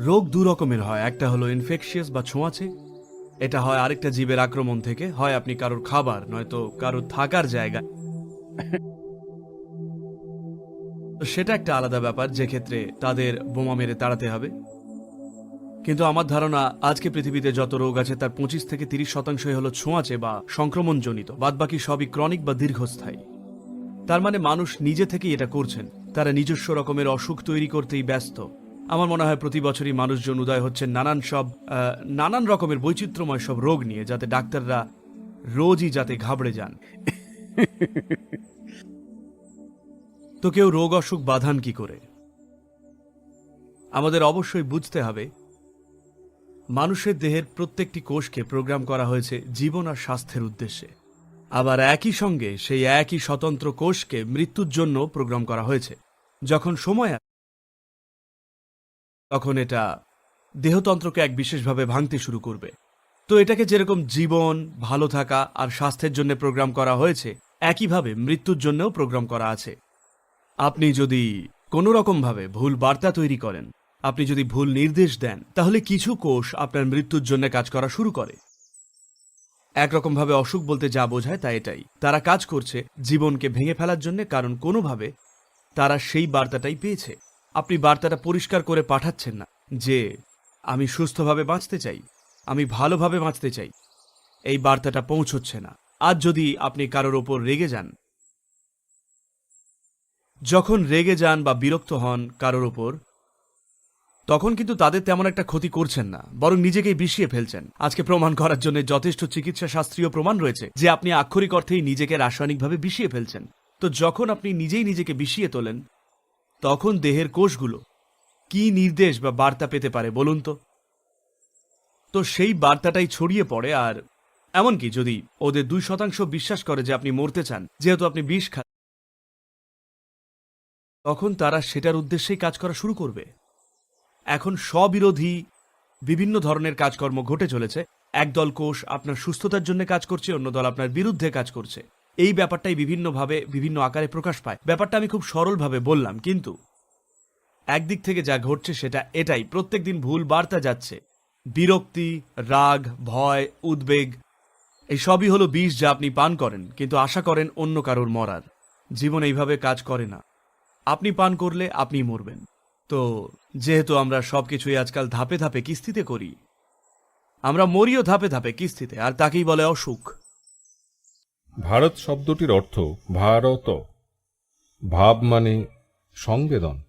রোগ দু রকমের হয়। একটা হলো ইনফেকশিয়াস বা ছোঁয়াচে, এটা হয় আরেকটা জীবের আক্রমণ থেকে। হয় আপনি কারোর খাবার, নয়তো কারোর থাকার জায়গা সেটা একটা আলাদা ব্যাপার, যে ক্ষেত্রে তাদের বোমা মেরে তাড়াতে হবে। কিন্তু আমার ধারণা, আজকে পৃথিবীতে যত রোগ আছে, তার পঁচিশ থেকে তিরিশ শতাংশই হলো ছোঁয়াচে বা সংক্রমণজনিত। বাদবাকি সবই ক্রনিক বা দীর্ঘস্থায়ী। তার মানে মানুষ নিজে থেকেই এটা করছেন। তারা নিজস্ব রকমের অসুখ তৈরি করতেই ব্যস্ত। আমার মনে হয় প্রতি বছরই মানুষজন উদয় হচ্ছে নানান সব নানান রকমের বৈচিত্র্যময় সব রোগ নিয়ে যাতে ডাক্তাররা রোজই যাতে ঘাবড়ে যান। তো কেউ রোগ অসুখ বাঁধান কি করে? আমাদের অবশ্যই বুঝতে হবে, মানুষের দেহের প্রত্যেকটি কোষকে প্রোগ্রাম করা হয়েছে জীবন আর স্বাস্থ্যের উদ্দেশ্যে। আবার একই সঙ্গে সেই একই স্বতন্ত্র কোষকে মৃত্যুর জন্য প্রোগ্রাম করা হয়েছে। যখন সময় তখন এটা দেহতন্ত্রকে এক বিশেষভাবে ভাঙতে শুরু করবে। তো এটাকে যেরকম জীবন, ভালো থাকা আর স্বাস্থ্যের জন্য প্রোগ্রাম করা হয়েছে, একইভাবে মৃত্যুর জন্যও প্রোগ্রাম করা আছে। আপনি যদি কোনো রকমভাবে ভুল বার্তা তৈরি করেন, আপনি যদি ভুল নির্দেশ দেন, তাহলে কিছু কোষ আপনার মৃত্যুর জন্য কাজ করা শুরু করে। একরকমভাবে অসুখ বলতে যা বোঝায় তা এটাই। তারা কাজ করছে জীবনকে ভেঙে ফেলার জন্য, কারণ কোনোভাবে তারা সেই বার্তাটাই পেয়েছে। আপনি বার্তাটা পরিষ্কার করে পাঠাচ্ছেন না যে, আমি সুস্থভাবে বাঁচতে চাই, আমি ভালোভাবে বাঁচতে চাই। এই বার্তাটা পৌঁছচ্ছে না। আজ যদি আপনি কারোর ওপর রেগে যান, যখন রেগে যান বা বিরক্ত হন কারোর ওপর, তখন কিন্তু তাদের তেমন একটা ক্ষতি করছেন না, বরং নিজেকেই বিষিয়ে ফেলছেন। আজকে প্রমাণ করার জন্য যথেষ্ট চিকিৎসা শাস্ত্রীয় প্রমাণ রয়েছে যে আপনি আক্ষরিক অর্থেই নিজেকে রাসায়নিকভাবে বিষিয়ে ফেলছেন। তো যখন আপনি নিজেই নিজেকে বিষিয়ে তোলেন তখন দেহের কোষগুলো কি নির্দেশ বা বার্তা পেতে পারে বলুন তো? তো সেই বার্তাটাই ছড়িয়ে পড়ে আর এমনকি যদি ওদের দুই শতাংশ বিশ্বাস করে যে আপনি মরতে চান, যেহেতু আপনি বিষ খান তখন তারা সেটার উদ্দেশ্যেই কাজ করা শুরু করবে। এখন স্ববিরোধী বিভিন্ন ধরনের কাজকর্ম ঘটে চলেছে। একদল কোষ আপনার সুস্থতার জন্য কাজ করছে, অন্য দল আপনার বিরুদ্ধে কাজ করছে। এই ব্যাপারটাই বিভিন্নভাবে, বিভিন্ন আকারে প্রকাশ পায়। ব্যাপারটা আমি খুব সরলভাবে বললাম, কিন্তু একদিক থেকে যা ঘটছে সেটা এটাই। প্রত্যেকদিন ভুল বার্তা যাচ্ছে। বিরক্তি, রাগ, ভয়, উদ্বেগ, এই সবই হলো বিষ যা আপনি পান করেন, কিন্তু আশা করেন অন্য কারোর মরার। জীবন এইভাবে কাজ করে না। আপনি পান করলে আপনি মরবেন। তো যেহেতু আমরা সবকিছুই আজকাল ধাপে ধাপে কিস্তিতে করি, আমরা মরিও ধাপে ধাপে কিস্তিতে, আর তাকেই বলে অসুখ। ভারত শব্দটির অর্থ ভারত। ভাব মানে সংবেদন।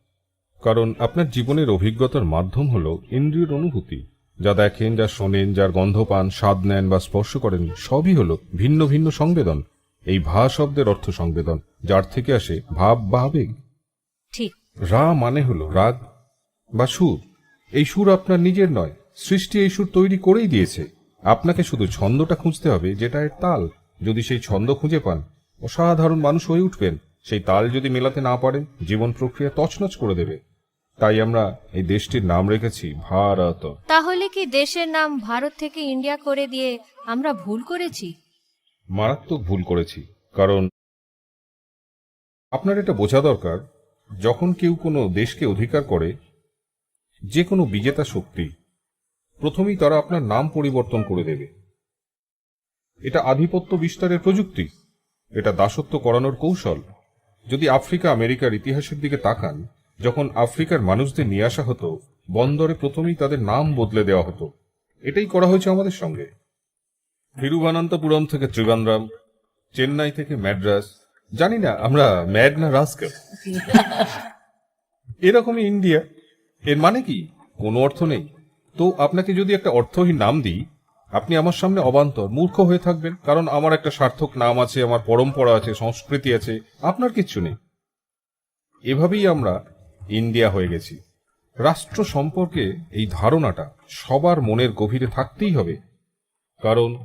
কারণ আপনার জীবনের অভিজ্ঞতার মাধ্যম হল ইন্দ্রিয়র অনুভূতি। যা দেখেন যা শোনেন যার গন্ধ পান স্বাদ নেন বা স্পর্শ করেন সবই হল ভিন্ন ভিন্ন সংবেদন। এই ভা শব্দের অর্থ সংবেদন যার থেকে আসে ভাব বা আবেগ ঠিক। রা মানে হলো রাগ বা সুর। এই সুর আপনার নিজের নয় সৃষ্টি এই সুর তৈরি করেই দিয়েছে। আপনাকে শুধু ছন্দটা খুঁজতে হবে যেটা এর তাল। যদি সেই ছন্দ খুঁজে পান অসাধারণ মানুষ হয়ে উঠবেন। সেই তাল যদি মেলাতে না পারেন জীবন প্রক্রিয়া তছনছ করে দেবে। তাই আমরা এই দেশটির নাম রেখেছি ভারত। তাহলে কি দেশের নাম ভারত থেকে ইন্ডিয়া করে দিয়ে আমরা ভুল করেছি? মারাত্মক ভুল করেছি কারণ আপনার এটা বোঝা দরকার যখন কেউ কোনো দেশকে অধিকার করে যে কোনো বিজেতা শক্তি প্রথমেই তারা আপনার নাম পরিবর্তন করে দেবে। এটা আধিপত্য বিস্তারের প্রযুক্তি। এটা দাসত্ব করানোর কৌশল। যদি আফ্রিকা আমেরিকার ইতিহাসের দিকে তাকান যখন আফ্রিকার মানুষদের নিয়ে আসা হতো বন্দরে প্রথমেই তাদের নাম বদলে দেওয়া হতো। এটাই করা হয়েছে আমাদের সঙ্গে। থিরুভানন্তপুরম থেকে ত্রিবান্দ্রাম চেন্নাই থেকে ম্যাড্রাস জানি না আমরা ম্যাড না রাস্কেল? এরকমই ইন্ডিয়া। এর মানে কি? কোনো অর্থ নেই। তো আপনাকে যদি একটা অর্থহীন নাম দিই আপনি আমার সামনে অবান্তর মূর্খ হয়ে থাকবেন কারণ আমার একটা সার্থক নাম আছে আমার পরম্পরা আছে সংস্কৃতি আছে আপনার কিচ্ছু নেই। এভাবেই আমরা ইন্ডিয়া হয়ে গেছি। রাষ্ট্র সম্পর্কে এই ধারণাটা সবার মনের গভীরে থাকতেই হবে। কারণ.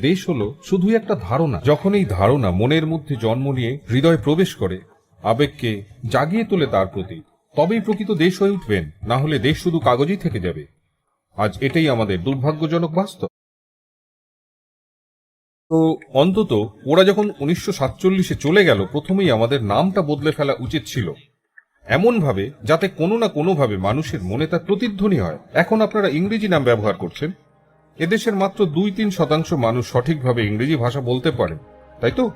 দেশ হলো শুধু একটা ধারণা। যখন এই ধারণা মনের মধ্যে জন্ম নিয়ে হৃদয় প্রবেশ করে আবেগকে জাগিয়ে তোলে তার প্রতি তবেই প্রকৃত দেশ হয়ে উঠবেন। না হলে দেশ শুধু কাগজেই থেকে যাবে। আজ এটাই আমাদের দুর্ভাগ্যজনক বাস্তব। তো অন্তত ওরা যখন উনিশশো সাতচল্লিশে চলে গেল, প্রথমেই আমাদের নামটা বদলে ফেলা উচিত ছিল। এমনভাবে যাতে কোনো না কোনোভাবে মানুষের মনে তার প্রতিধ্বনি হয়। এখন আপনারা ইংরেজি নাম ব্যবহার করছেন। এদেশের মাত্র দুই তিন শতাংশ মানুষ সঠিকভাবে ইংরেজি ভাষা বলতে পারে, তাই তো?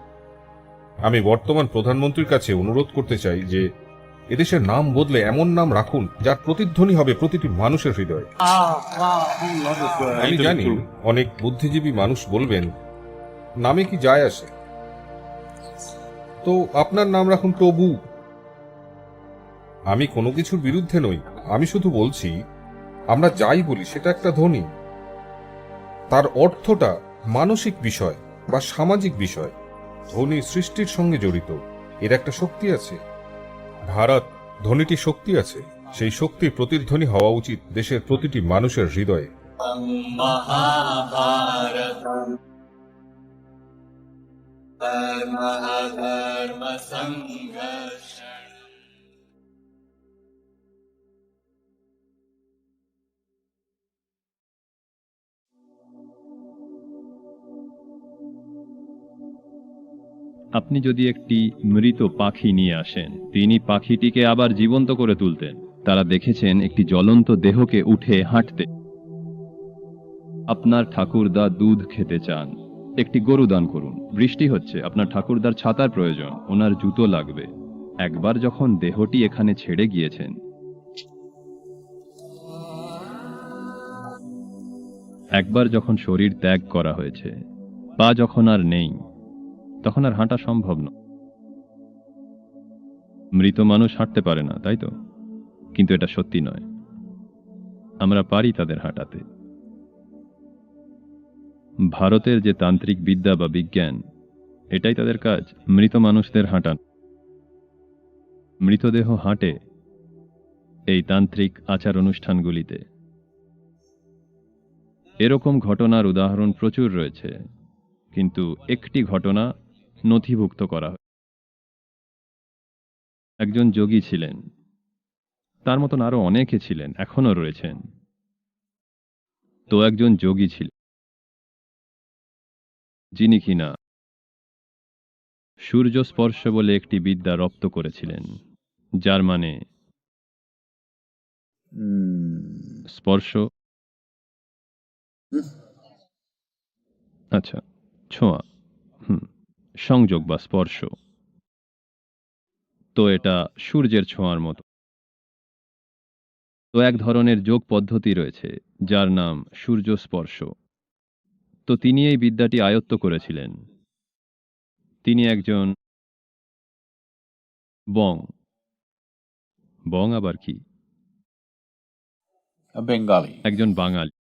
আমি বর্তমান প্রধানমন্ত্রীর কাছে অনুরোধ করতে চাই যে এদেশের নাম বদলে এমন নাম রাখুন যার প্রতিধ্বনি হবে প্রতিটি মানুষের হৃদয়ে। আমি জানি অনেক বুদ্ধিজীবী মানুষ বলবেন, নামে কি যায় আসে? তো আপনার নাম রাখুন প্রভু। আমি কোনো কিছুর বিরুদ্ধে নই, আমি শুধু বলছি, আমরা যাই বলি সেটা একটা ধ্বনি। তার অর্থটা মানসিক বিষয় বা সামাজিক বিষয়। ধ্বনি সৃষ্টির সঙ্গে জড়িত, এর একটা শক্তি আছে। ভারত ধ্বনিটি শক্তি আছে। সেই শক্তি প্রতিধ্বনি হওয়া উচিত দেশের প্রতিটি মানুষের হৃদয়ে। আপনি যদি একটি মৃত পাখি নিয়ে আসেন, তিনি পাখিটিকে আবার জীবন্ত করে তুলতেন। তারা দেখেছেন একটি জ্বলন্ত দেহকে উঠে হাঁটতে। আপনার ঠাকুরদা দুধ খেতে চান। একটি গরু দান করুন। বৃষ্টি হচ্ছে। আপনার ঠাকুরদার ছাতার প্রয়োজন। ওনার জুতো লাগবে। একবার যখন দেহটি এখানে ছেড়ে গিয়েছেন। একবার যখন শরীর ত্যাগ করা হয়েছে, পা যখন আর নেই তখন আর হাঁটা সম্ভব নয়। মৃত মানুষ হাঁটতে পারে না, তাই তো? কিন্তু এটা সত্যি নয়। আমরা পারি তাদের হাঁটাতে। ভারতের যে তান্ত্রিক বিদ্যা বা বিজ্ঞান, এটাই তাদের কাজ, মৃত মানুষদের হাঁটান। মৃতদেহ হাঁটে এই তান্ত্রিক আচার অনুষ্ঠানগুলিতে। এরকম ঘটনার উদাহরণ প্রচুর রয়েছে, কিন্তু একটি ঘটনা নথিভুক্ত করা হয়। একজন যোগী ছিলেন। তার মতন আরও অনেকে ছিলেন এখনও রয়েছেন। তো একজন যোগী ছিলেন। যিনি কিনা সূর্য স্পর্শ বলে একটি বিদ্যা রপ্ত করেছিলেন যার মানে স্পর্শ। আচ্ছা ছোঁয়া। সংযোগ বা স্পর্শ। তো এটা সূর্যের ছোঁয়ার মতো। তো এক ধরনের যোগ পদ্ধতি রয়েছে যার নাম সূর্য স্পর্শ তো তিনি এই বিদ্যাটি আয়ত্ত করেছিলেন। তিনি একজন বং। বং আবার কি? Bengali. একজন বাঙালি।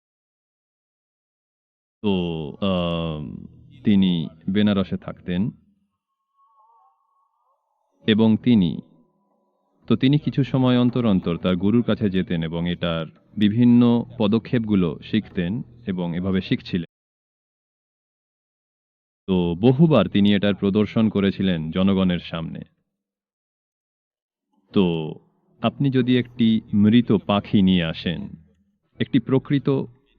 তো তিনি বেনারসে থাকতেন এবং তিনি, তো তিনি কিছু সময় অন্তর অন্তর তার গুরুর কাছে যেতেন এবং এটার বিভিন্ন পদক্ষেপগুলো শিখতেন এবং এভাবে শিখছিলেন। তো বহুবার তিনি এটার প্রদর্শন করেছিলেন জনগণের সামনে। তো আপনি যদি একটি মৃত পাখি নিয়ে আসেন, একটি প্রকৃত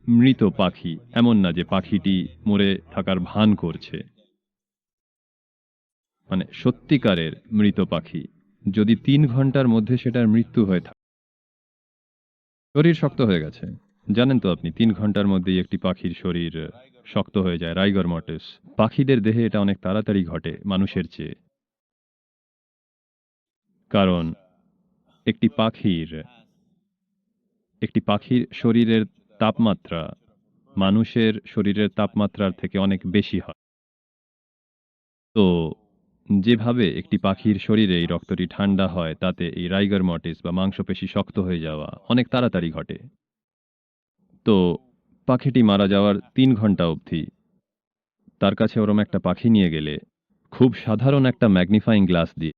মৃত পাখি, এমন না যে পাখিটি মরে থাকার ভান করছে। মানে সত্যিকারের মৃত পাখি, যদি তিন ঘণ্টার মধ্যে সেটার মৃত্যু হয়ে থাকে। শরীর শক্ত হয়ে গেছে। জানেন তো আপনি, তিন ঘণ্টার মধ্যেই একটি পাখির শরীর শক্ত হয়ে যায়। রাইগর মটেস পাখিদের দেহে এটা অনেক তাড়াতাড়ি ঘটে, মানুষের চেয়ে। কারণ, একটি পাখির একটি পাখির শরীরের তাপমাত্রা মানুষের শরীরের তাপমাত্রার থেকে অনেক বেশি হয়। তো যেভাবে একটি পাখির শরীরে এই রক্তটি ঠান্ডা হয়, তাতে এই রাইগার মটিস বা মাংসপেশি শক্ত হয়ে যাওয়া অনেক তাড়াতাড়ি ঘটে। তো পাখিটি মারা যাওয়ার তিন ঘণ্টা অবধি তার কাছে ওরম একটা পাখি নিয়ে গেলে খুব সাধারণ একটা ম্যাগনিফাইং গ্লাস দিয়ে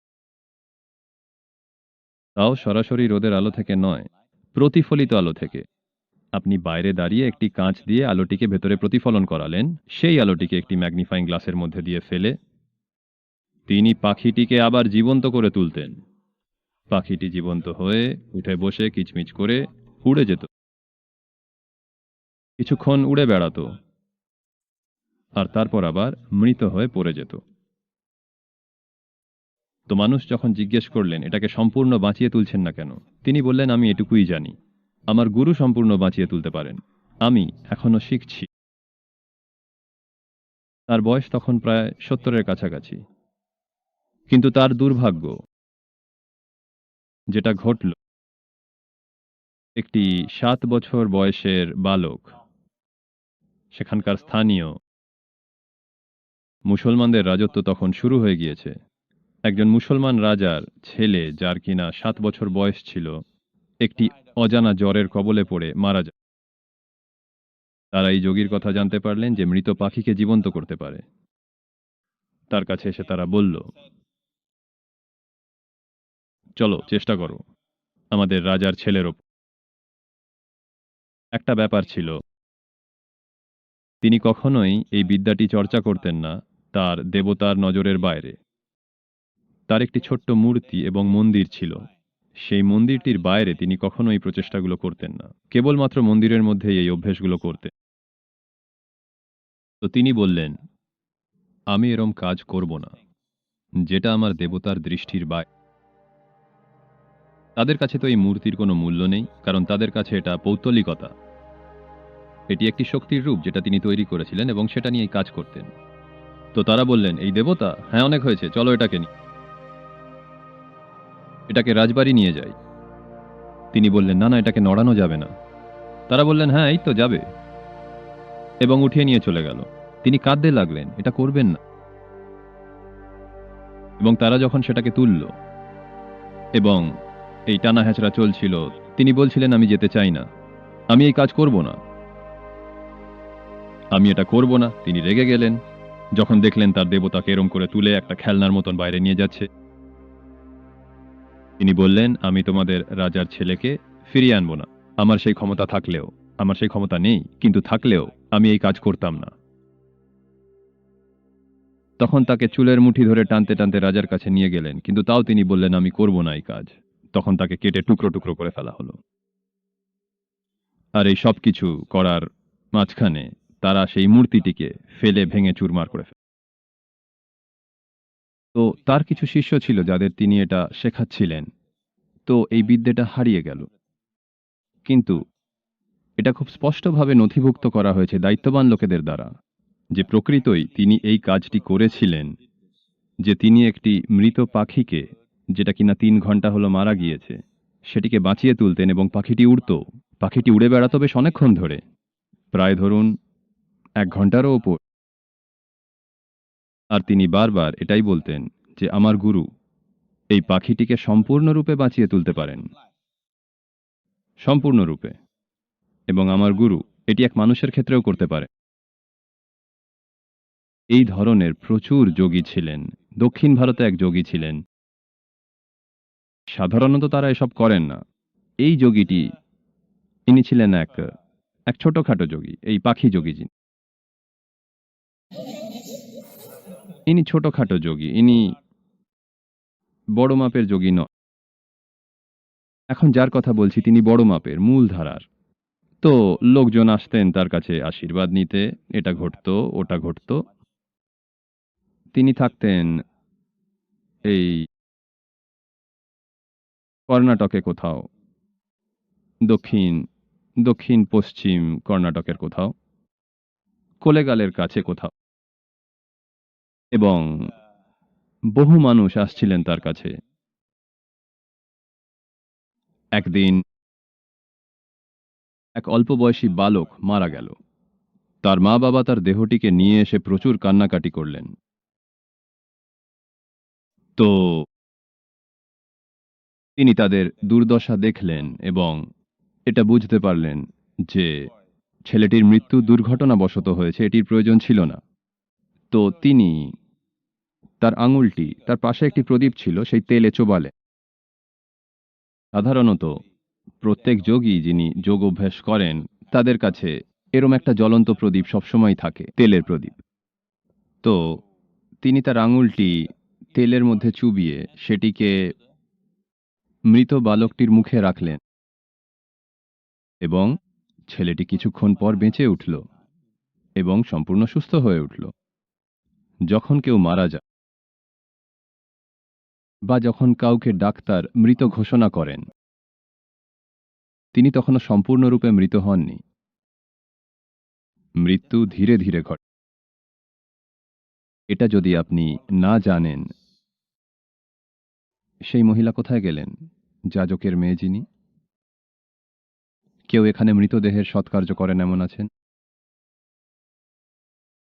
তাও সরাসরি রোদের আলো থেকে নয়, প্রতিফলিত আলো থেকে। আপনি বাইরে দাঁড়িয়ে একটি কাঁচ দিয়ে আলোটিকে ভেতরে প্রতিফলন করালেন। সেই আলোটিকে একটি ম্যাগনিফাইং গ্লাসের মধ্যে দিয়ে ফেলে তিনি পাখিটিকে আবার জীবন্ত করে তুলতেন। পাখিটি জীবন্ত হয়ে উঠে বসে কিচমিচ করে উড়ে যেত। কিছুক্ষণ উড়ে বেড়াতো আর তারপর আবার মৃত হয়ে পড়ে যেত। তো মানুষ যখন জিজ্ঞেস করলেন, এটাকে সম্পূর্ণ বাঁচিয়ে তুলছেন না কেন? তিনি বললেন, আমি এটুকুই জানি। আমার গুরু সম্পূর্ণ বাঁচিয়ে তুলতে পারেন। আমি এখনও শিখছি। তার বয়স তখন প্রায় সত্তরের কাছাকাছি। কিন্তু তার দুর্ভাগ্য, যেটা ঘটল, একটি সাত বছর বয়সের বালক, সেখানকার স্থানীয় মুসলমানদের রাজত্ব তখন শুরু হয়ে গিয়েছে। একজন মুসলমান রাজার ছেলে, যার কিনা সাত বছর বয়স ছিল, একটি অজানা জ্বরের কবলে পড়ে মারা যায়। তারা এই যোগীর কথা জানতে পারলেন যে মৃত পাখিকে জীবন্ত করতে পারে। তার কাছে এসে তারা বলল, চলো, চেষ্টা করো। আমাদের রাজার ছেলের ওপর। একটা ব্যাপার ছিল। তিনি কখনোই এই বিদ্যাটি চর্চা করতেন না তার দেবতার নজরের বাইরে। তার একটি ছোট্ট মূর্তি এবং মন্দির ছিল। সেই মন্দিরটির বাইরে তিনি কখনো এই প্রচেষ্টাগুলো করতেন না। কেবলমাত্র মন্দিরের মধ্যেই এই অভ্যেসগুলো করতেন। তো তিনি বললেন, আমি এরম কাজ করব না, যেটা আমার দেবতার দৃষ্টির বাইরে তাদের কাছে তো এই মূর্তির কোনো মূল্য নেই, কারণ তাদের কাছে এটা পৌত্তলিকতা। এটি একটি শক্তির রূপ যেটা তিনি তৈরি করেছিলেন এবং সেটা নিয়েই কাজ করতেন। তো তারা বললেন, এই দেবতা? হ্যাঁ অনেক হয়েছে, চলো এটাকে নি এটাকে রাজবাড়ি নিয়ে যাই। তিনি বললেন, না না, এটাকে নড়ানো যাবে না। তারা বললেন হ্যাঁ এই তো যাবে। এবং উঠিয়ে নিয়ে চলে গেল। তিনি কাঁদতে লাগলেন, এটা করবেন না। এবং তারা যখন সেটাকে তুলল এবং এই টানা হ্যাচড়া চলছিল, তিনি বলছিলেন, আমি যেতে চাই না। আমি এই কাজ করব না। আমি এটা করব না। তিনি রেগে গেলেন, যখন দেখলেন তার দেবতাকে এরম করে তুলে একটা খেলনার মতন বাইরে নিয়ে যাচ্ছে। তিনি বললেন, আমি তোমাদের রাজার ছেলেকে ফিরিয়ে আনব না। আমার সেই ক্ষমতা থাকলেও, আমার সেই ক্ষমতা নেই, কিন্তু থাকলেও আমি এই কাজ করতাম না। তখন তাকে চুলের মুঠি ধরে টানতে টানতে রাজার কাছে নিয়ে গেলেন, কিন্তু তাও তিনি বললেন, আমি করব না এই কাজ। তখন তাকে কেটে টুকরো টুকরো করে ফেলা হলো। আর এই সব কিছু করার মাঝখানে তারা সেই মূর্তিটিকে ফেলে ভেঙে চুরমার করে তো তার কিছু শিষ্য ছিল যাদের তিনি এটা শেখাচ্ছিলেন। তো এই বিদ্যেটা হারিয়ে গেল। কিন্তু এটা খুব স্পষ্টভাবে নথিভুক্ত করা হয়েছে দায়িত্ববান লোকেদের দ্বারা যে প্রকৃতই তিনি এই কাজটি করেছিলেন, যে তিনি একটি মৃত পাখিকে, যেটা কিনা তিন ঘণ্টা হলো মারা গিয়েছে, সেটিকে বাঁচিয়ে তুলতেন এবং পাখিটি উড়ত। পাখিটি উড়ে বেড়াতো বেশ অনেকক্ষণ ধরে। প্রায় ধরুন এক ঘন্টারও ওপর। আর তিনি বারবার এটাই বলতেন যে, আমার গুরু, এই পাখিটিকে সম্পূর্ণরূপে বাঁচিয়ে তুলতে পারেন। সম্পূর্ণরূপে। এবং আমার গুরু, এটি এক মানুষের ক্ষেত্রেও করতে পারে। এই ধরনের প্রচুর যোগী ছিলেন। দক্ষিণ ভারতে এক যোগী ছিলেন। সাধারণত তারা এসব করেন না। এই যোগীটি, ইনি ছিলেন এক এক ছোটখাটো যোগী, এই পাখি যোগী যিনি। ইনি ছোটখাটো যোগী, ইনি বড় মাপের যোগী নন। এখন যার কথা বলছি তিনি বড় মাপের মূল ধারার তো লোকজন আসতেন তার কাছে আশীর্বাদ নিতে, এটা ঘটতো, ওটা ঘটতো। তিনি থাকতেন এই কর্ণাটকে কোথাও, দক্ষিণ দক্ষিণ পশ্চিম কর্ণাটকের কোথাও, কোলেগালের কাছে কোথাও। এবং বহু মানুষ আসছিলেন তার কাছে। একদিন এক অল্প বয়সী বালক মারা গেল। তার মা বাবা তার দেহটিকে নিয়ে এসে প্রচুর কান্নাকাটি করলেন। তো তিনি তাদের দুর্দশা দেখলেন এবং এটা বুঝতে পারলেন যে ছেলেটির মৃত্যু দুর্ঘটনাবশত হয়েছে, এটির প্রয়োজন ছিল না। তো তিনি তার আঙুলটি তার পাশে একটি প্রদীপ ছিল, সেই তেলে চোবালে। সাধারণত প্রত্যেক যোগী যিনি যোগ অভ্যাস করেন, তাদের কাছে এরম একটা জ্বলন্ত প্রদীপ সবসময় থাকে, তেলের প্রদীপ। তো তিনি তার আঙুলটি তেলের মধ্যে চুবিয়ে সেটিকে মৃত বালকটির মুখে রাখলেন এবং ছেলেটি কিছুক্ষণ পর বেঁচে উঠল এবং সম্পূর্ণ সুস্থ হয়ে উঠল। যখন কেউ মারা যায় বা যখন কাউকে ডাক্তার মৃত ঘোষণা করেন, তিনি তখনও সম্পূর্ণরূপে মৃত হননি। মৃত্যু ধীরে ধীরে ঘটে, এটা যদি আপনি না জানেন, সেই মহিলা কোথায় গেলেন? যাজকের মেয়ে যিনি? কেউ এখানে মৃতদেহের সৎকার্য করেন এমন আছেন?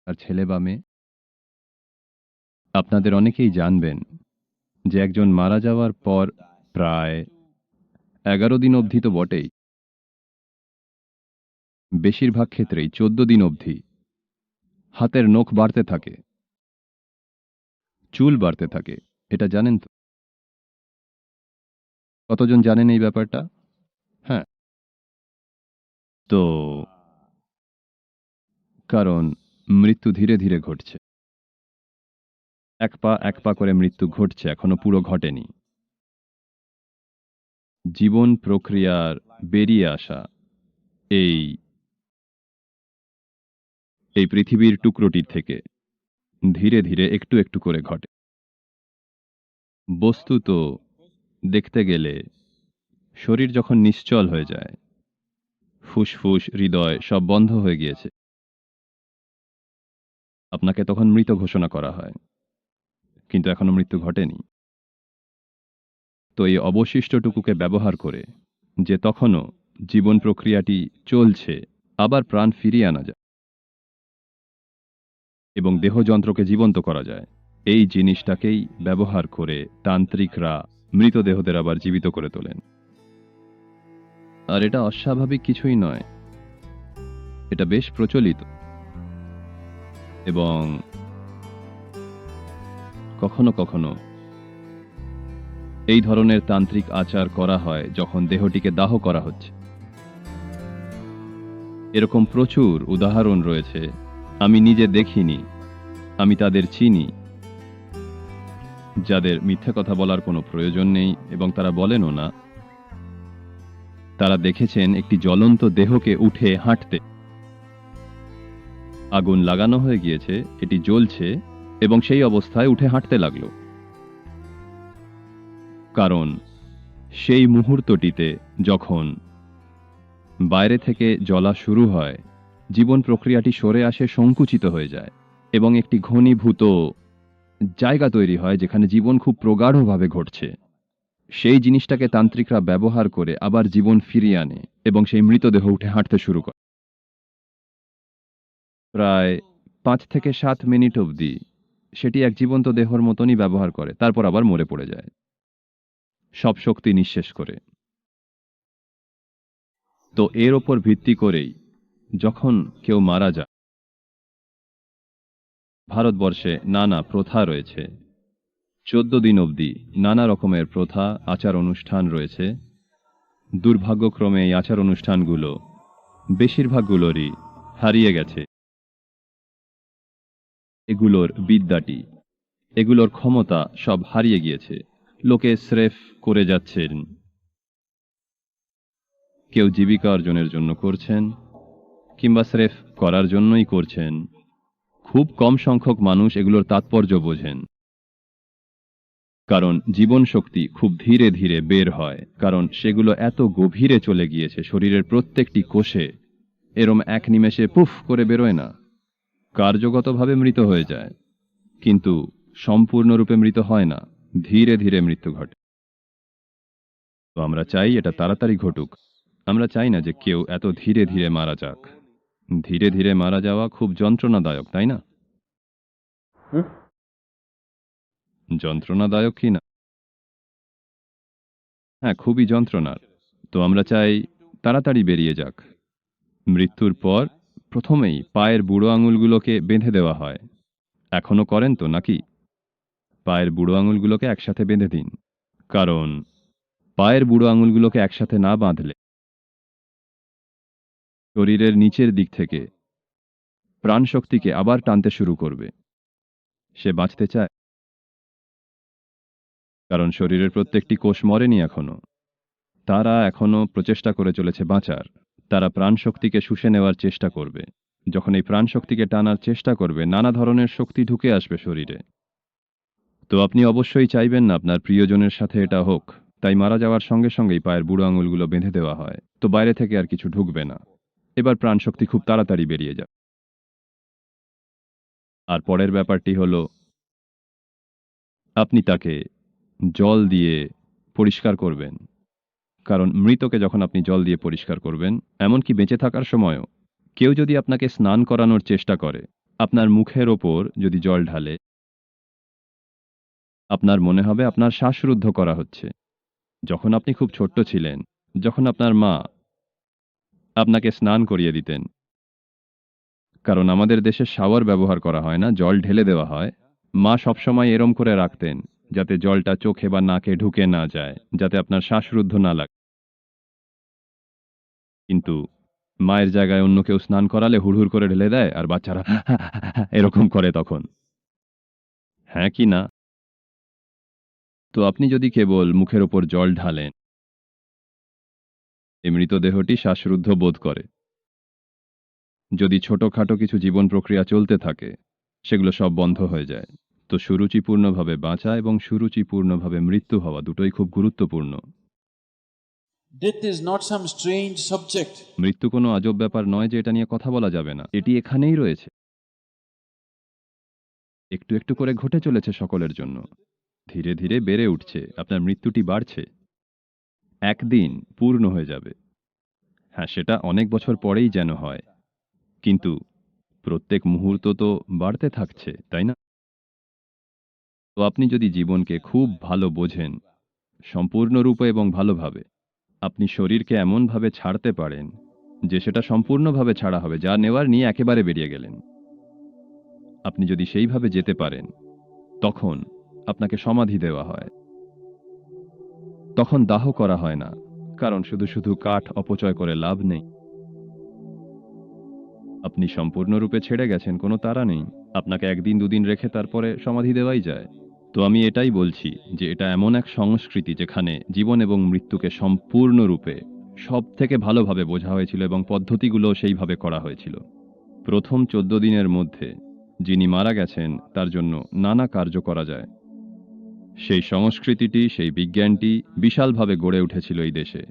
আর ছেলে বা মেয়ে? আপনাদের অনেকেই জানবেন যে একজন মারা যাওয়ার পর প্রায় এগারো দিন অবধি তো বটেই। বেশিরভাগ ক্ষেত্রেই চোদ্দ দিন অবধি। হাতের নখ বাড়তে থাকে। চুল বাড়তে থাকে। এটা জানেন তো? কতজন জানেন এই ব্যাপারটা? হ্যাঁ। তো কারণ মৃত্যু ধীরে ধীরে ঘটছে। এক পা এক পা করে মৃত্যু ঘটছে, এখনও পুরো ঘটেনি। জীবন প্রক্রিয়ার বেরিয়ে আসা এই এই পৃথিবীর টুকরোটির থেকে ধীরে ধীরে একটু একটু করে ঘটে। বস্তুত দেখতে গেলে শরীর যখন নিশ্চল হয়ে যায়, ফুসফুস, হৃদয় সব বন্ধ হয়ে গিয়েছে। আপনাকে তখন মৃত ঘোষণা করা হয়। কিন্তু এখনও মৃত্যু ঘটেনি। তো এই অবশিষ্টটুকুকে ব্যবহার করে যে তখনও জীবন প্রক্রিয়াটি চলছে, আবার প্রাণ ফিরিয়ে আনা যায় এবং দেহযন্ত্রকে জীবন্ত করা যায়। এই জিনিসটাকেই ব্যবহার করে তান্ত্রিকরা মৃতদেহদের আবার জীবিত করে তোলেন। আর এটা অস্বাভাবিক কিছুই নয়। এটা বেশ প্রচলিত। এবং কখনো কখনো এই ধরনের তান্ত্রিক আচার করা হয় যখন দেহটিকে দাহ করা হচ্ছে। এরকম প্রচুর উদাহরণ রয়েছে। আমি নিজে দেখিনি, আমি তাদের চিনি। যাদের মিথ্যা কথা বলার কোনো প্রয়োজন নেই এবং তারা বলেনও না। তারা দেখেছেন একটি জ্বলন্ত দেহকে উঠে হাঁটতে। আগুন লাগানো হয়ে গিয়েছে, এটি জ্বলছে। এবং সেই অবস্থায় উঠে হাঁটতে লাগল। কারণ সেই মুহূর্তটিতে যখন বাইরে থেকে জ্বলা শুরু হয়, জীবন প্রক্রিয়াটি সরে আসে সংকুচিত হয়ে যায় এবং একটি ঘনীভূত জায়গা তৈরি হয় যেখানে জীবন খুব প্রগাঢ়ভাবে ঘটছে। সেই জিনিসটাকে তান্ত্রিকরা ব্যবহার করে আবার জীবন ফিরিয়ে আনে এবং সেই মৃতদেহ উঠে হাঁটতে শুরু করে। প্রায় পাঁচ থেকে সাত মিনিট অবধি সেটি এক জীবন্ত দেহর মতনই ব্যবহার করে, তারপর আবার মরে পড়ে যায়। সব শক্তি নিঃশেষ করে। তো এর ওপর ভিত্তি করেই যখন কেউ মারা যায়, ভারতবর্ষে নানা প্রথা রয়েছে। চোদ্দ দিন অবধি নানা রকমের প্রথা, আচার অনুষ্ঠান রয়েছে। দুর্ভাগ্যক্রমে এই আচার অনুষ্ঠানগুলো বেশিরভাগগুলোরই হারিয়ে গেছে। এগুলোর বিদ্যাটি। এগুলোর ক্ষমতা সব হারিয়ে গিয়েছে। লোকে স্রেফ করে যাচ্ছেন। কেউ জীবিকা অর্জনের জন্য করছেন, কিংবা স্রেফ করার জন্যই করছেন। খুব কম সংখ্যক মানুষ এগুলোর তাৎপর্য বোঝেন। কারণ জীবন শক্তি খুব ধীরে ধীরে বের হয়, কারণ সেগুলো এত গভীরে চলে গিয়েছে, শরীরের প্রত্যেকটি কোষে। এরম এক নিমেষে পুফ করে বেরোয় না। কার্যগতভাবে মৃত হয়ে যায় কিন্তু সম্পূর্ণরূপে মৃত হয় না ধীরে ধীরে মৃত্যু ঘটে। তো আমরা চাই এটা তাড়াতাড়ি ঘটুক। আমরা চাই না যে কেউ এত ধীরে ধীরে মারা যাক। ধীরে ধীরে মারা যাওয়া খুব যন্ত্রণাদায়ক তাই না? যন্ত্রণাদায়ক কি না? হ্যাঁ খুবই যন্ত্রণার। তো আমরা চাই তাড়াতাড়ি বেরিয়ে যাক। মৃত্যুর পর প্রথমেই পায়ের বুড়ো আঙুলগুলোকে বেঁধে দেওয়া হয়। এখনও করেন তো নাকি? পায়ের বুড়ো আঙুলগুলোকে একসাথে বেঁধে দিন। কারণ পায়ের বুড়ো আঙুলগুলোকে একসাথে না বাঁধলে শরীরের নিচের দিক থেকে প্রাণশক্তিকে আবার টানতে শুরু করবে। সে বাঁচতে চায়। কারণ শরীরের প্রত্যেকটি কোষ মরেনি এখনও। তারা এখনও প্রচেষ্টা করে চলেছে বাঁচার। তারা প্রাণশক্তিকে শুষে নেওয়ার চেষ্টা করবে। যখন এই প্রাণশক্তিকে টানার চেষ্টা করবে, নানা ধরনের শক্তি ঢুকে আসবে শরীরে। তো আপনি অবশ্যই চাইবেন না আপনার প্রিয়জনের সাথে এটা হোক, তাই মারা যাওয়ার সঙ্গে সঙ্গেই পায়ের বুড়ো আঙুলগুলো বেঁধে দেওয়া হয়। তো বাইরে থেকে আর কিছু ঢুকবে না। এবার প্রাণশক্তি খুব তাড়াতাড়ি বেরিয়ে যাবে। আর পরের ব্যাপারটি হল, আপনি তাকে জল দিয়ে পরিষ্কার করবেন। কারণ মৃতকে যখন আপনি জল দিয়ে পরিষ্কার করবেন, এমনকি বেঁচে থাকার সময়ও, কেউ যদি আপনাকে স্নান করানোর চেষ্টা করে, আপনার মুখের ওপর যদি জল ঢালে, আপনার মনে হবে আপনার শ্বাসরুদ্ধ করা হচ্ছে। যখন আপনি খুব ছোট্ট ছিলেন, যখন আপনার মা আপনাকে স্নান করিয়ে দিতেন, কারণ আমাদের দেশে শাওয়ার ব্যবহার করা হয় না, জল ঢেলে দেওয়া হয়, মা সবসময় এরম করে রাখতেন, যাতে জলটা চোখে বা নাকে ঢুকে না যায়, যাতে আপনার শ্বাসরুদ্ধ না লাগে কিন্তু মায়ের জায়গায় অন্য কেউ স্নান করালে হুড়হুড় করে ঢেলে দেয় আর বাচ্চারা এরকম করে তখন। হ্যাঁ কি না? তো আপনি যদি কেবল মুখের ওপর জল ঢালেন এই মৃতদেহটি শ্বাসরুদ্ধ বোধ করে। যদি ছোটখাটো কিছু জীবন প্রক্রিয়া চলতে থাকে, সেগুলো সব বন্ধ হয়ে যায়। তো সুরুচিপূর্ণভাবে বাঁচা এবং সুরুচিপূর্ণভাবে মৃত্যু হওয়া দুটোই খুব গুরুত্বপূর্ণ। Death is not some strange subject. মৃত্যু কোনো আজব ব্যাপার নয় যে এটা নিয়ে কথা বলা যাবে না। এটি এখানেই রয়েছে। একটু একটু করে ঘটে চলেছে সকলের জন্য। ধীরে ধীরে বেড়ে উঠছে। আপনার মৃত্যুটি বাড়ছে। একদিন পূর্ণ হয়ে যাবে। হ্যাঁ সেটা অনেক বছর পরেই যেন হয়। কিন্তু প্রত্যেক মুহূর্ত তো বাড়তে থাকছে, তাই না? তো আপনি যদি জীবনকে খুব ভালো বোঝেন, সম্পূর্ণরূপে এবং ভালোভাবে আপনি শরীরকে এমনভাবে ছাড়তে পারেন যে সেটা সম্পূর্ণভাবে ছাড়া হবে, যা নেওয়ার নিয়ে একেবারে বেরিয়ে গেলেন। আপনি যদি সেইভাবে যেতে পারেন, তখন আপনাকে সমাধি দেওয়া হয়। তখন দাহ করা হয় না, কারণ শুধু শুধু কাঠ অপচয় করে লাভ নেই। আপনি সম্পূর্ণরূপে ছেড়ে গেছেন, কোনো তারা নেই। আপনাকে একদিন দুদিন রেখে তারপরে সমাধি দেওয়াই যায়। তো আমি এটাই বলছি যে এটা এমন এক সংস্কৃতি যেখানে জীবন এবং মৃত্যুকে সম্পূর্ণরূপে সব থেকে ভালোভাবে বোঝা হয়েছিল এবং পদ্ধতিগুলো সেইভাবে করা হয়েছিল। প্রথম চোদ্দ দিনের মধ্যে যিনি মারা গেছেন, তার জন্য নানা কার্য করা যায়। সেই সংস্কৃতিটি, সেই বিজ্ঞানটি বিশালভাবে গড়ে উঠেছিল এই দেশে।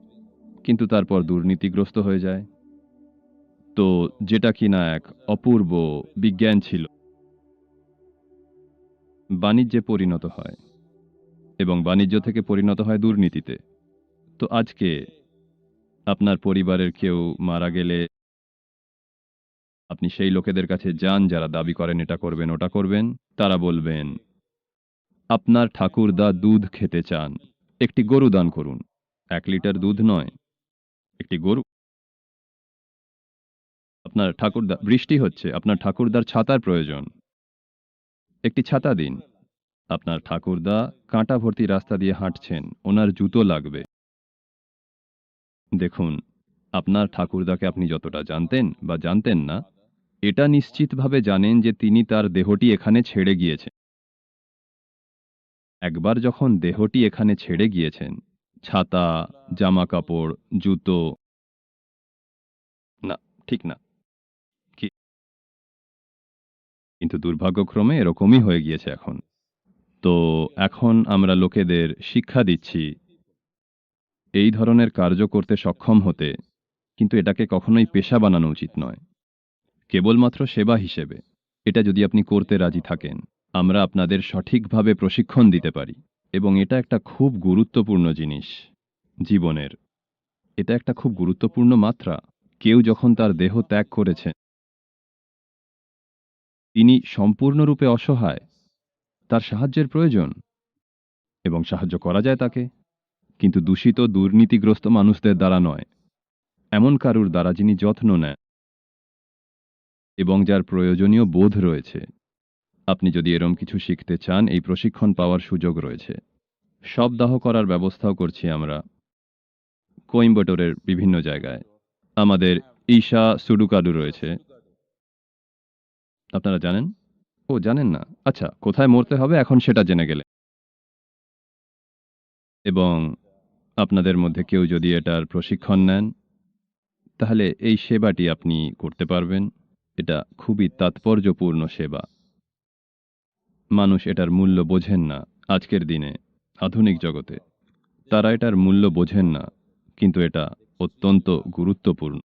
কিন্তু তারপর দুর্নীতিগ্রস্ত হয়ে যায়। তো যেটা কিনা এক অপূর্ব বিজ্ঞান ছিল। বাণিজ্যে পরিণত হয় এবং বাণিজ্য থেকে পরিণত হয় দুর্নীতিতে। তো আজকে আপনার পরিবারের কেউ মারা গেলে আপনি সেই লোকেদের কাছে যান যারা দাবি করেন এটা করবেন, ওটা করবেন। তারা বলবেন, আপনার ঠাকুরদা দুধ খেতে চান। একটি গরু দান করুন। এক লিটার দুধ নয়, একটি গরু আপনার ঠাকুরদা, বৃষ্টি হচ্ছে, আপনার ঠাকুরদার ছাতার প্রয়োজন। একটি ছাতা দিন। আপনার ঠাকুরদা কাঁটা ভর্তি রাস্তা দিয়ে হাঁটছেন, ওনার জুতো লাগবে। দেখুন, আপনার ঠাকুরদাকে আপনি যতটা জানতেন বা জানতেন না, এটা নিশ্চিতভাবে জানেন যে তিনি তার দেহটি এখানে ছেড়ে গিয়েছেন। একবার যখন দেহটি এখানে ছেড়ে গিয়েছেন, ছাতা জামা কাপড় জুতো, না, ঠিক না। কিন্তু দুর্ভাগ্যক্রমে এরকমই হয়ে গিয়েছে এখন। তো এখন আমরা লোকেদের শিক্ষা দিচ্ছি, এই ধরনের কার্য করতে সক্ষম হতে, কিন্তু এটাকে কখনোই পেশা বানানো উচিত নয়। কেবলমাত্র সেবা হিসেবে, এটা যদি আপনি করতে রাজি থাকেন, আমরা আপনাদের সঠিকভাবে প্রশিক্ষণ দিতে পারি। এবং এটা একটা খুব গুরুত্বপূর্ণ জিনিস জীবনের। এটা একটা খুব গুরুত্বপূর্ণ মাত্রা। কেউ যখন তার দেহ ত্যাগ করেছে তিনি সম্পূর্ণরূপে অসহায়, তার সাহায্যের প্রয়োজন। এবং সাহায্য করা যায় তাকে, কিন্তু দূষিত, দুর্নীতিগ্রস্ত মানুষদের দ্বারা নয়, এমন কারুর দ্বারা যিনি যত্ন নেন। এবং যার প্রয়োজনীয় বোধ রয়েছে। আপনি যদি এরম কিছু শিখতে চান, এই প্রশিক্ষণ পাওয়ার সুযোগ রয়েছে। সব দাহ করার ব্যবস্থাও করছি আমরা। কোয়েম্বাটোরের বিভিন্ন জায়গায়। আমাদের ঈশা সুডুকাডু রয়েছে। আপনারা জানেন? ও, জানেন না। আচ্ছা কোথায় মরতে হবে এখন সেটা জেনে গেলে। এবং আপনাদের মধ্যে কেউ যদি এটার প্রশিক্ষণ নেন, তাহলে এই সেবাটি আপনি করতে পারবেন। এটা খুবই তাৎপর্যপূর্ণ সেবা। মানুষ এটার মূল্য বোঝেন না আজকের দিনে, আধুনিক জগতে। তারা এটার মূল্য বোঝেন না, কিন্তু এটা অত্যন্ত গুরুত্বপূর্ণ।